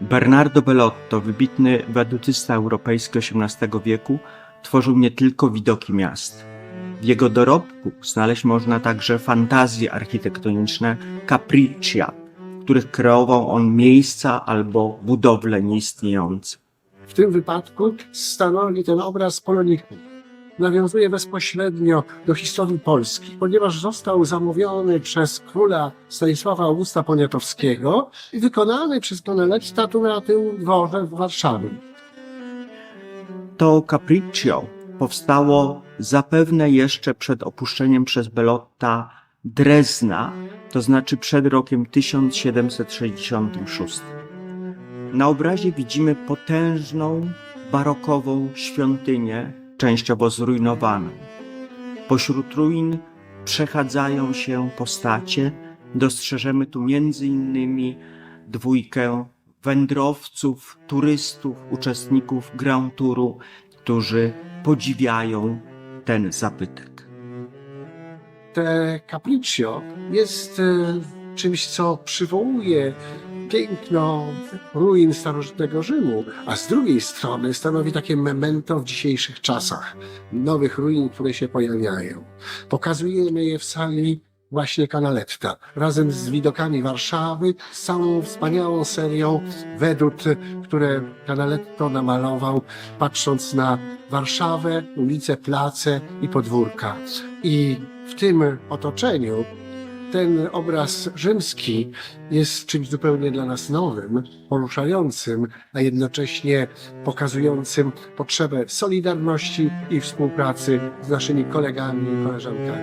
Bernardo Bellotto, wybitny wedutysta europejski XVIII wieku, tworzył nie tylko widoki miast. W jego dorobku znaleźć można także fantazje architektoniczne capriccia, w których kreował on miejsca albo budowle nieistniejące. W tym wypadku stanowi ten obraz polonikum. Nawiązuje bezpośrednio do historii Polski, ponieważ został zamówiony przez króla Stanisława Augusta Poniatowskiego i wykonany przez Toneletta tu na tym dworze w Warszawie. To capriccio powstało zapewne jeszcze przed opuszczeniem przez Bellotta Drezna, to znaczy przed rokiem 1766. Na obrazie widzimy potężną, barokową świątynię, częściowo zrujnowaną. Pośród ruin przechadzają się postacie. Dostrzeżemy tu innymi dwójkę wędrowców, turystów, uczestników Grand Touru, którzy podziwiają ten zabytek. Te capriccio jest e, czymś, co przywołuje piękno ruin starożytnego Rzymu, a z drugiej strony stanowi takie memento w dzisiejszych czasach, nowych ruin, które się pojawiają. Pokazujemy je w sali właśnie Canaletta, razem z widokami Warszawy, z całą wspaniałą serią wedut, które Canaletto namalował, patrząc na Warszawę, ulice, place i podwórka. I w tym otoczeniu ten obraz rzymski jest czymś zupełnie dla nas nowym, poruszającym, a jednocześnie pokazującym potrzebę solidarności i współpracy z naszymi kolegami i koleżankami.